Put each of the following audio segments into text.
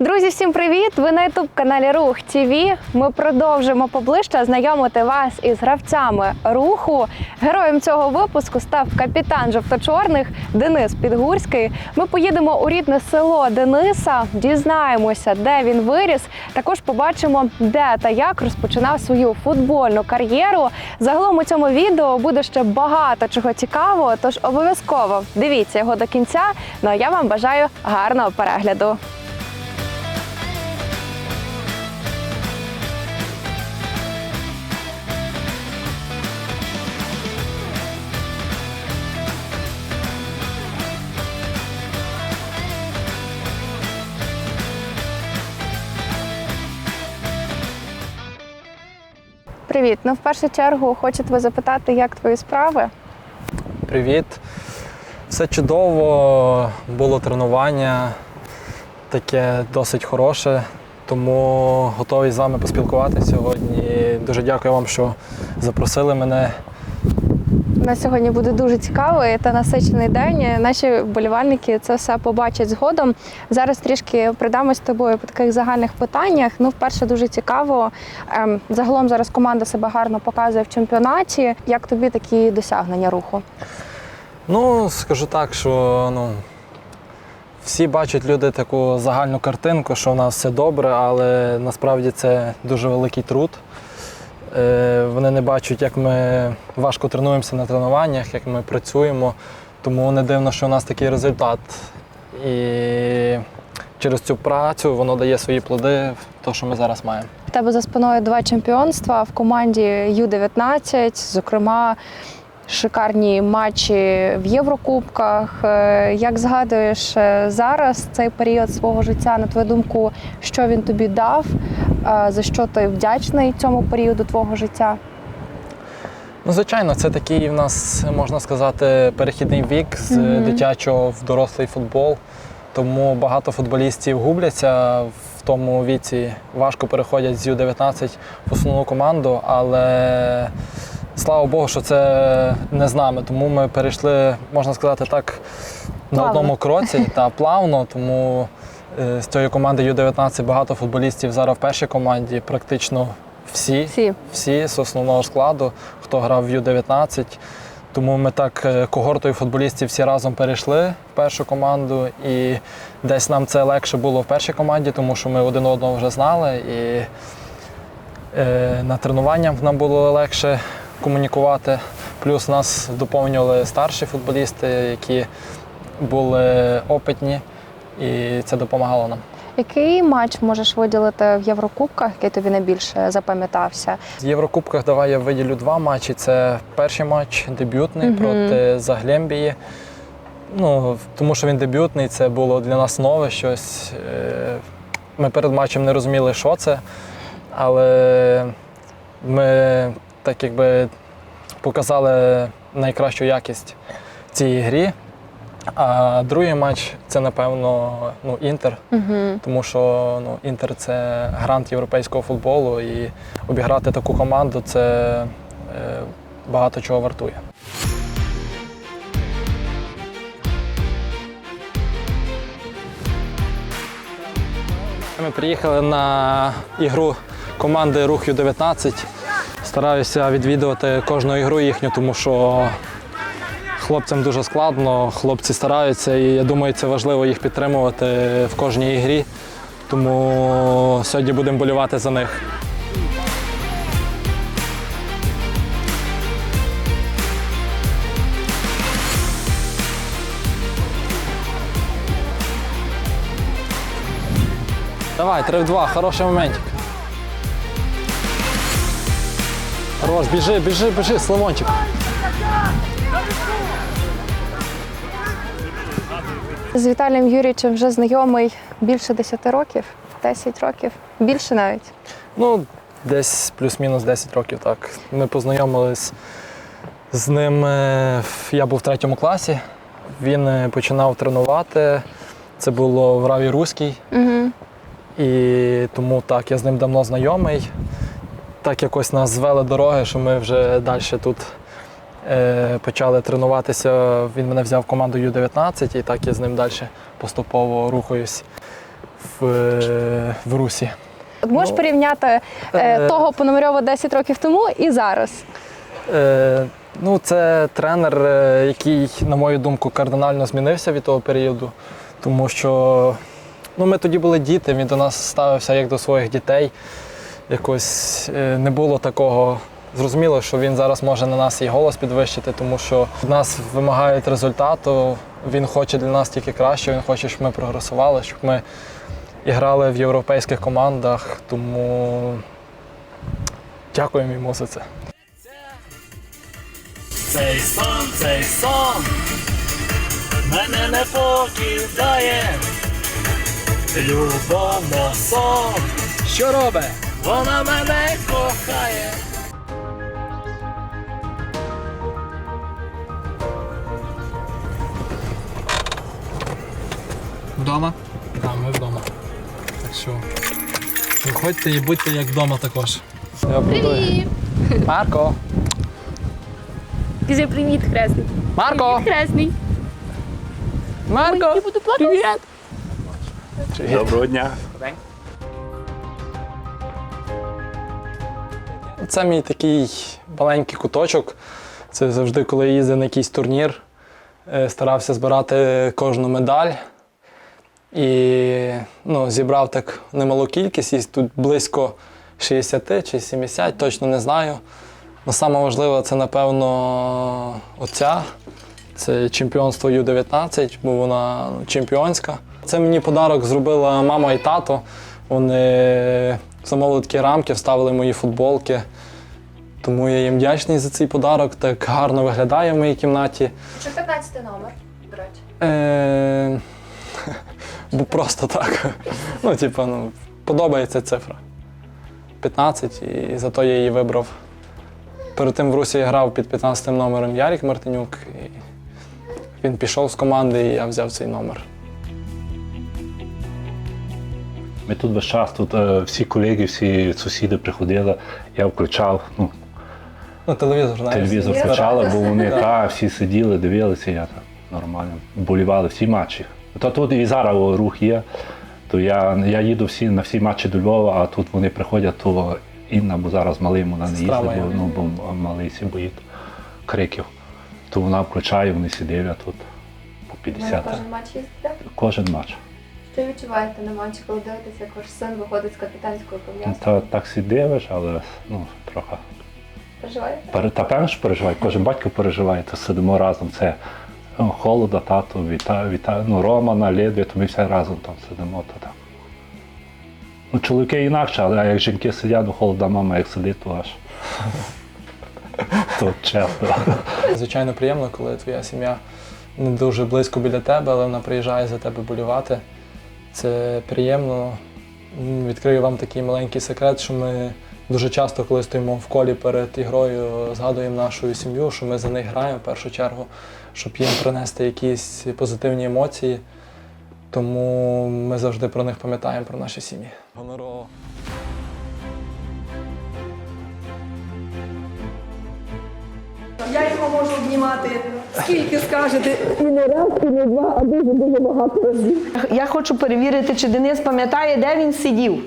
Друзі, всім привіт! Ви на ютуб каналі Рух ТВ. Ми продовжуємо поближче знайомити вас із гравцями руху. Героєм цього випуску став капітан жовто-чорних Денис Підгурський. Ми поїдемо у рідне село Дениса, дізнаємося, де він виріс. Також побачимо, де та як розпочинав свою футбольну кар'єру. Загалом у цьому відео буде ще багато чого цікавого, тож обов'язково дивіться його до кінця. Ну а я вам бажаю гарного перегляду. Привіт. Ну, в першу чергу хочу тебе запитати, як твої справи? Привіт. Все чудово, було тренування, таке досить хороше, тому готовий з вами поспілкуватися сьогодні. Дуже дякую вам, що запросили мене. У нас сьогодні буде дуже цікавий та насичений день. Наші вболівальники це все побачать згодом. Зараз трішки придамось з тобою по таких загальних питаннях. Ну, вперше дуже цікаво. ем, Загалом зараз команда себе гарно показує в чемпіонаті. Як тобі такі досягнення руху? Ну, скажу так, що ну, всі бачать люди таку загальну картинку, що в нас все добре, але насправді це дуже великий труд. Е, Вони не бачать, як ми важко тренуємося на тренуваннях, як ми працюємо. Тому не дивно, що у нас такий результат. І через цю працю воно дає свої плоди те, що ми зараз маємо. В тебе за спиною два чемпіонства в команді Ю-19, зокрема. Шикарні матчі в Єврокубках. Е, Як згадуєш е, зараз цей період свого життя, на твою думку, що він тобі дав? За що ти вдячний цьому періоду твого життя? Ну, звичайно, це такий в нас, можна сказати, перехідний вік з Мгм. дитячого в дорослий футбол. Тому багато футболістів губляться в тому віці, важко переходять з Ю-19 в основну команду, але слава Богу, що це не з нами. Тому ми перейшли, можна сказати так, на Плавно. одному кроці та плавно. Тому з цієї команди Ю-19 багато футболістів зараз в першій команді, практично всі Всі. всі з основного складу, хто грав в Ю-19. Тому ми так е, когортою футболістів всі разом перейшли в першу команду. І десь нам це легше було в першій команді, тому що ми один одного вже знали. І е, на тренуваннях нам було легше комунікувати. Плюс нас доповнювали старші футболісти, які були опитні, і це допомагало нам. Який матч можеш виділити в Єврокубках, який тобі найбільше запам'ятався? В Єврокубках давай я виділю два матчі. Це перший матч дебютний Мгм. проти Заглембії. Ну, тому що він дебютний, це було для нас нове щось. Е, Ми перед матчем не розуміли, що це, але ми так якби показали найкращу якість в цій грі. А другий матч це, напевно, ну, Інтер. Угу. Тому що ну, Інтер це грант європейського футболу, і обіграти таку команду це е, багато чого вартує. Ми приїхали на ігру команди Рух Ю-19. Стараюся відвідувати кожну ігру їхню, тому що хлопцям дуже складно, хлопці стараються, і я думаю, це важливо їх підтримувати в кожній ігрі. Тому сьогодні будемо болювати за них. Давай, 3 в 2, хороший моментик. Хорош, біжи, біжи, біжи, Славончик. З Віталієм Юрійовичем вже знайомий більше 10 років, 10 років, більше навіть. Ну, десь плюс-мінус 10 років так. Ми познайомились з ним. е, Я був в третьому класі. Він е, починав тренувати. Це було в Раві Руській. Угу. І тому так, я з ним давно знайомий. Так якось нас звели дороги, що ми вже далі тут почали тренуватися. Він мене взяв в команду Ю-19, і так я з ним далі поступово рухаюсь в, е, в Русі. От можеш Ну, порівняти е, е, того Пономарьова 10 років тому і зараз? Е, ну, це тренер, е, який, на мою думку, кардинально змінився від того періоду, тому що ну, ми тоді були діти, він до нас ставився як до своїх дітей. Якось е, не було такого. Зрозуміло, що він зараз може на нас і голос підвищити, тому що від нас вимагають результату. Він хоче для нас тільки краще, він хоче, щоб ми прогресували, щоб ми і грали в європейських командах. Тому дякуємо йому за це. Цей сон, цей сон мене не покидає. Любов на сон. Що робить? Вона мене кохає. Вдома? Так, ми вдома. Так що виходьте і будьте як вдома також. Привіт! Марко! Скажи привіт, хресний. Марко! Хресний. Марко! Я буду плакати. Привіт! Доброго дня. Це мій такий маленький куточок. Це завжди, коли я їздив на якийсь турнір, е, старався збирати кожну медаль. І ну, зібрав так немалу кількість, і тут близько 60 чи 70, точно не знаю. Но саме важливе це, напевно, оця. Це чемпіонство Ю-19, бо вона ну, чемпіонська. Це мені подарок зробила мама і тато. Вони замовили такі рамки, вставили мої футболки. Тому я їм вдячний за цей подарок. Так гарно виглядає в моїй кімнаті. Чи 15 номер, до речі? Е, бо просто так. Ну, типу, ну, подобається цифра. 15, і зато я її вибрав. Перед тим в Русі я грав під 15 номером Ярік Мартинюк. І він пішов з команди, і я взяв цей номер. Ми тут весь час, тут е, всі колеги, всі сусіди приходили, я включав, ну, Ну, телевізор, знаєш. телевізор включали, бо вони Так. та, всі сиділи, дивилися, я так нормально. Болівали всі матчі. То тут і зараз рух є. То я, я їду всі, на всі матчі до Львова, а тут вони приходять, то Інна, бо зараз малий вона не їздить, бо, ну, бо малий всі боїть криків. То вона включає, вони всі дивлять тут по 50. матч їздите? Кожен матч. Що відчуваєте на матчі, коли дивитеся, як ваш син виходить з капітанської пов'язки? Та, так всі дивиш, але ну, трохи. Переживаєте? Та певно, що переживає, кожен батько переживає, то сидимо разом. Це холода, тато, віта, віта, ну, Романа, Ледві, то ми всі разом там сидимо. То, так. Ну, чоловіки інакше, але як жінки сидять, ну холода, мама як сидить, то аж. То чесно. Звичайно, приємно, коли твоя сім'я не дуже близько біля тебе, але вона приїжджає за тебе болювати. Це приємно. Відкрию вам такий маленький секрет, що ми дуже часто, коли стоїмо в колі перед ігрою, згадуємо нашу сім'ю, що ми за них граємо в першу чергу, щоб їм принести якісь позитивні емоції. Тому ми завжди про них пам'ятаємо, про наші сім'ї. Гонорово. Я його можу обнімати скільки скажете. І не раз, і не два, а дуже дуже багато разів. Я хочу перевірити, чи Денис пам'ятає, де він сидів.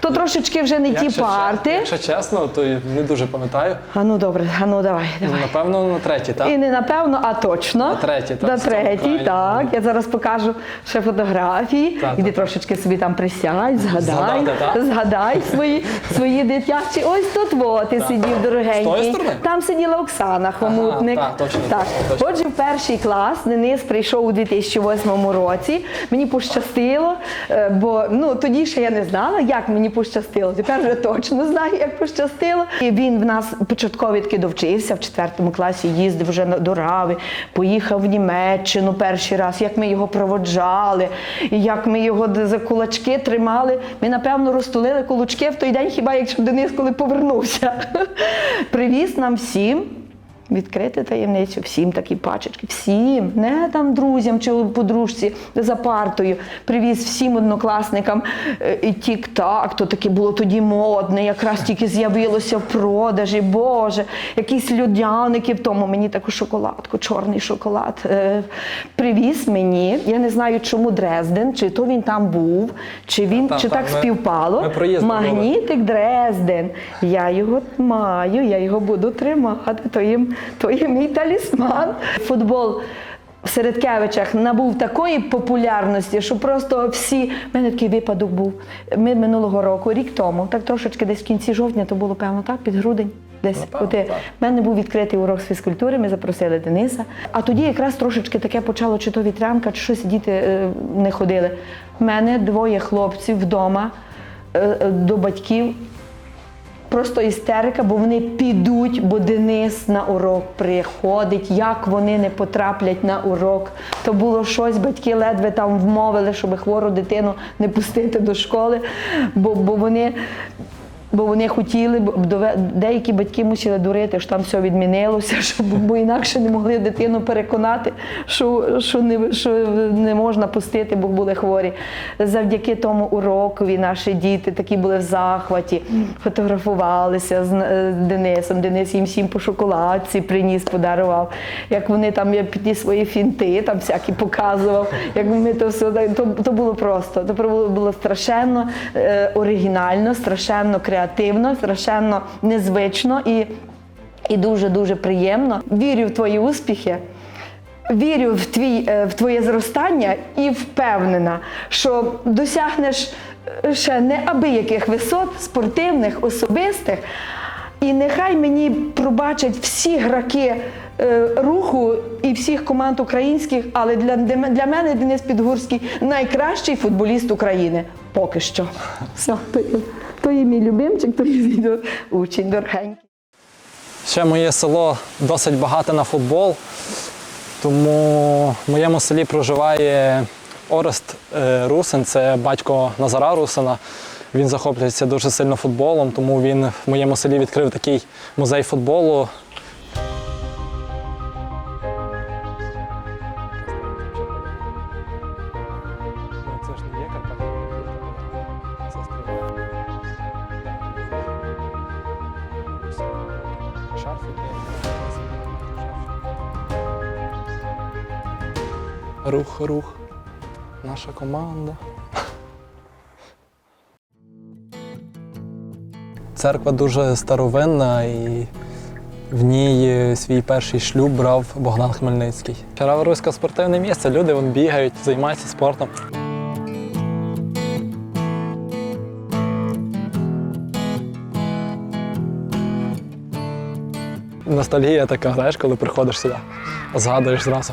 То трошечки вже не ті Якщо парти. Якщо чесно, то я не дуже пам'ятаю. А ну добре, а ну давай, давай. Напевно, на третій, так? І не напевно, а точно. На третій, так, На третій, правильно. так. Я зараз покажу ще фотографії. Іди трошечки собі там присядь, згадай, Згадати, згадай свої, свої дитячі. Ось тут во, ти сидів, дорогенький. З тої сторони? Там сиділа Оксана Хомутник. так, точно, Так. Отже, в перший клас Денис прийшов у 2008 році. Мені пощастило, е, бо ну тоді ще я не знала, як мені пощастило. Тепер вже точно знаю, як пощастило. І він в нас початково таки довчився в четвертому класі, їздив вже до Рави, поїхав в Німеччину перший раз, як ми його проводжали, як ми його за кулачки тримали. Ми, напевно, розтулили кулачки в той день, хіба якщо Денис коли повернувся. Привіз нам всім відкрити таємницю, всім такі пачечки, всім, не там друзям чи подружці за партою. Привіз всім однокласникам е, і тік-так, то таке було тоді модне, якраз тільки з'явилося в продажі, Боже, якісь людяники в тому, мені таку шоколадку, чорний шоколад. е, Привіз мені. Я не знаю, чому Дрезден, чи то він там був, чи він Та, чи та, так ми- співпало. ми. Магнітик Дрезден. Я його маю, я його буду тримати. То є, то є мій талісман. Футбол. В Середкевичах набув такої популярності, що просто всі. У мене такий випадок був. Ми минулого року, рік тому, так трошечки десь в кінці жовтня, то було певно так, під грудень. Десь Напевно, От, в мене був відкритий урок з фізкультури, ми запросили Дениса. А тоді якраз трошечки таке почало, чи то вітрянка, чи щось діти е, не ходили. У мене двоє хлопців вдома е, е, до батьків. Просто істерика, бо вони підуть, бо Денис на урок приходить. Як вони не потраплять на урок? То було щось, батьки ледве там вмовили, щоб хвору дитину не пустити до школи, бо, бо вони. Бо вони хотіли, деякі батьки мусили дурити, що там все відмінилося, щоб, бо інакше не могли дитину переконати, що, що, не, що не можна пустити, бо були хворі. Завдяки тому урокові наші діти такі були в захваті, фотографувалися з е, Денисом. Денис їм всім по шоколадці приніс, подарував. Як вони там я ті свої фінти там всякі показував. Як ми то все то, то було просто. То було, було страшенно е, оригінально, страшенно креативно, страшенно незвично і, і дуже дуже приємно. Вірю в твої успіхи. Вірю в, твій, е, в твоє зростання і впевнена, що досягнеш е, ще неабияких висот спортивних, особистих. І нехай мені пробачать всі граки е, руху і всіх команд українських, але для, для мене Денис Підгурський найкращий футболіст України. Поки що. Все, то є, мій любимчик, то є відео учень дорогенький. Ще моє село досить багате на футбол, тому в моєму селі проживає Орест е, Русин, це батько Назара Русина. Він захоплюється дуже сильно футболом, тому він в моєму селі відкрив такий музей футболу. Наша команда. Церква дуже старовинна і в ній свій перший шлюб брав Богдан Хмельницький. Руське спортивне місце, люди вон бігають, займаються спортом. Ностальгія така, знаєш, коли приходиш сюди, згадуєш зразу.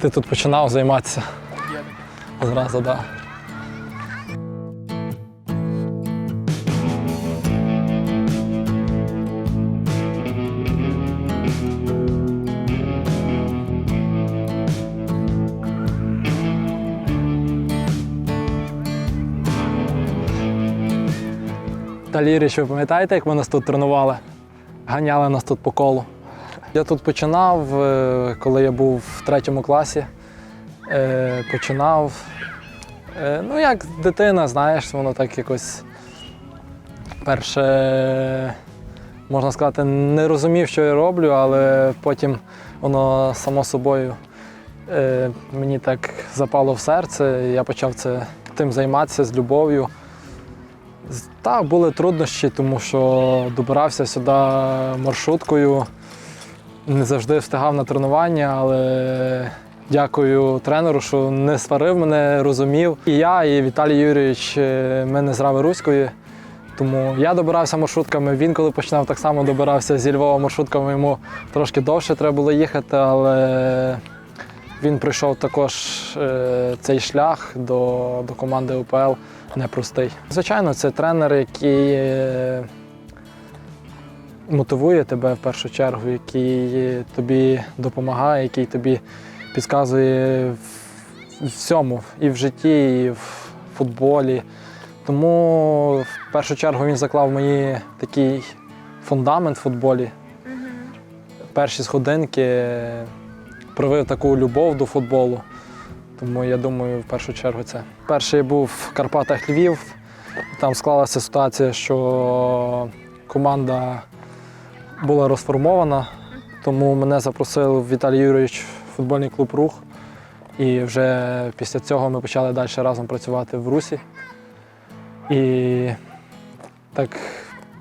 Ти тут починав займатися. Зразу, так. Таліріч, ви пам'ятаєте, як ми нас тут тренували? Ганяли нас тут по колу. Я тут починав, е, коли я був в третьому класі. Е, Починав. е, Ну, як дитина, знаєш, воно так якось перше, можна сказати, не розумів, що я роблю, але потім воно само собою е, мені так запало в серце. і Я почав це, тим займатися з любов'ю. Так, були труднощі, тому що добирався сюди маршруткою. Не завжди встигав на тренування, але дякую тренеру, що не сварив мене, розумів. І я, і Віталій Юрійович, е, ми не з Рави Руської. Тому я добирався маршрутками. Він, коли починав, так само добирався зі Львова маршрутками. Йому трошки довше треба було їхати, але він пройшов також е, цей шлях до, до команди УПЛ непростий. Звичайно, це тренер, який е, мотивує тебе в першу чергу, який тобі допомагає, який тобі підказує в всьому, і в житті, і в футболі. Тому в першу чергу він заклав мені такий фундамент в футболі. перші сходинки привив таку любов до футболу. Тому я думаю, в першу чергу це. Перший був в Карпатах Львів. Там склалася ситуація, що команда була розформована, тому мене запросив Віталій Юрійович футбольний клуб Рух. І вже після цього ми почали далі разом працювати в Русі. І так,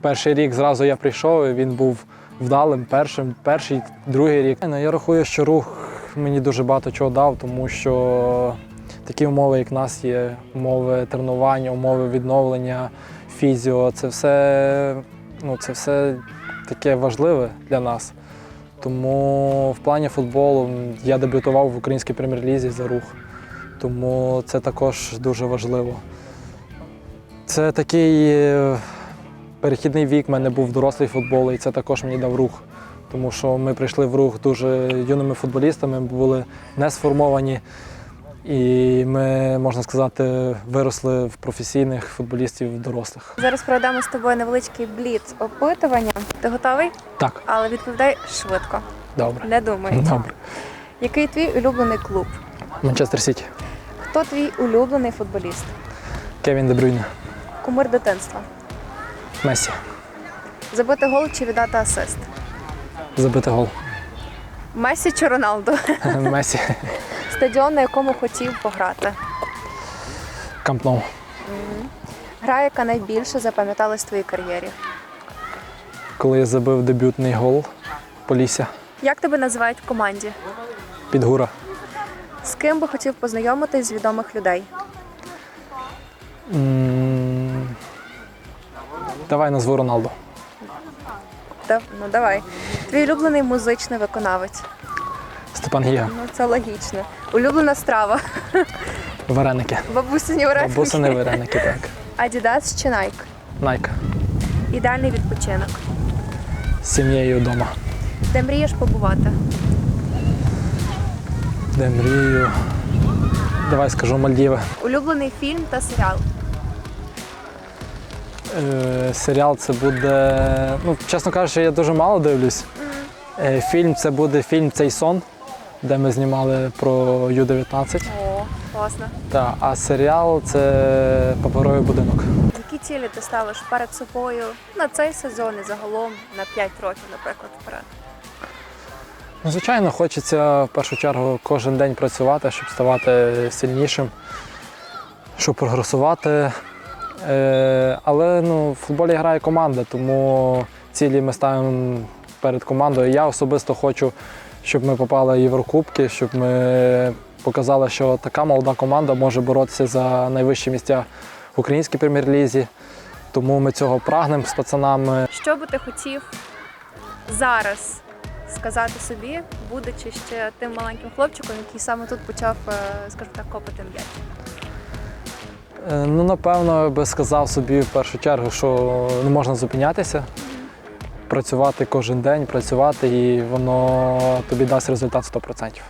перший рік зразу я прийшов, і він був вдалим першим, перший, другий рік. Ну, Я рахую, що рух мені дуже багато чого дав, тому що такі умови, як нас є, умови тренування, умови відновлення, фізіо, це все, ну, це все таке важливе для нас. Тому в плані футболу я дебютував в українській прем'єр-лізі за рух. Тому це також дуже важливо. Це такий е, перехідний вік, в мене був дорослий футбол, і це також мені дав рух. Тому що ми прийшли в рух дуже юними футболістами, були не сформовані. І ми, можна сказати, виросли в професійних футболістів дорослих. Зараз проведемо з тобою невеличкий бліц опитування. Ти готовий? Так, Але відповідай швидко. добре. Не думай. Добре. Який твій улюблений клуб? Манчестер Сіті. Хто твій улюблений футболіст? Кевін Дебрюйне. Кумир дитинства. Месі. Забити гол чи віддати асист? Забити гол. Месі чи Роналду? Месі. Стадіон, на якому хотів пограти. Кампноу. Гра, яка найбільше запам'яталась в твоїй кар'єрі. Коли я забив дебютний гол Полісся. Як тебе називають в команді? Підгура. З ким би хотів познайомитись з відомих людей? М, Давай назву Роналду. Да, ну давай. Твій улюблений музичний виконавець. Степан Гіга. Ну це логічно. Улюблена страва. Вареники. Бабусині вареники. Бусини вареники, так. Адідас чи Найк? Найка. Ідеальний відпочинок. З сім'єю вдома. Де мрієш побувати? Де мрію. Давай скажу Мальдіви. Улюблений фільм та серіал. Е, серіал це буде. Ну, чесно кажучи, я дуже мало дивлюсь. Е, фільм це буде фільм Цей сон, де ми знімали про Ю-19. О, класно. Та, а серіал це паперовий будинок. Які цілі ти ставиш перед собою на цей сезон і загалом на 5 років, наприклад, вперед? Ну, звичайно, хочеться в першу чергу кожен день працювати, щоб ставати сильнішим, щоб прогресувати. Е, але ну, в футболі грає команда, тому цілі ми ставимо перед командою. Я особисто хочу, щоб ми попали в Єврокубки, щоб ми показали, що така молода команда може боротися за найвищі місця в українській прем'єр-лізі. Тому ми цього прагнемо з пацанами. Що би ти хотів зараз сказати собі, будучи ще тим маленьким хлопчиком, який саме тут почав, е, скажімо так, копати м'яч? Е, Ну, напевно, я би сказав собі в першу чергу, що не можна зупинятися, працювати кожен день, працювати, і воно тобі дасть результат 100%.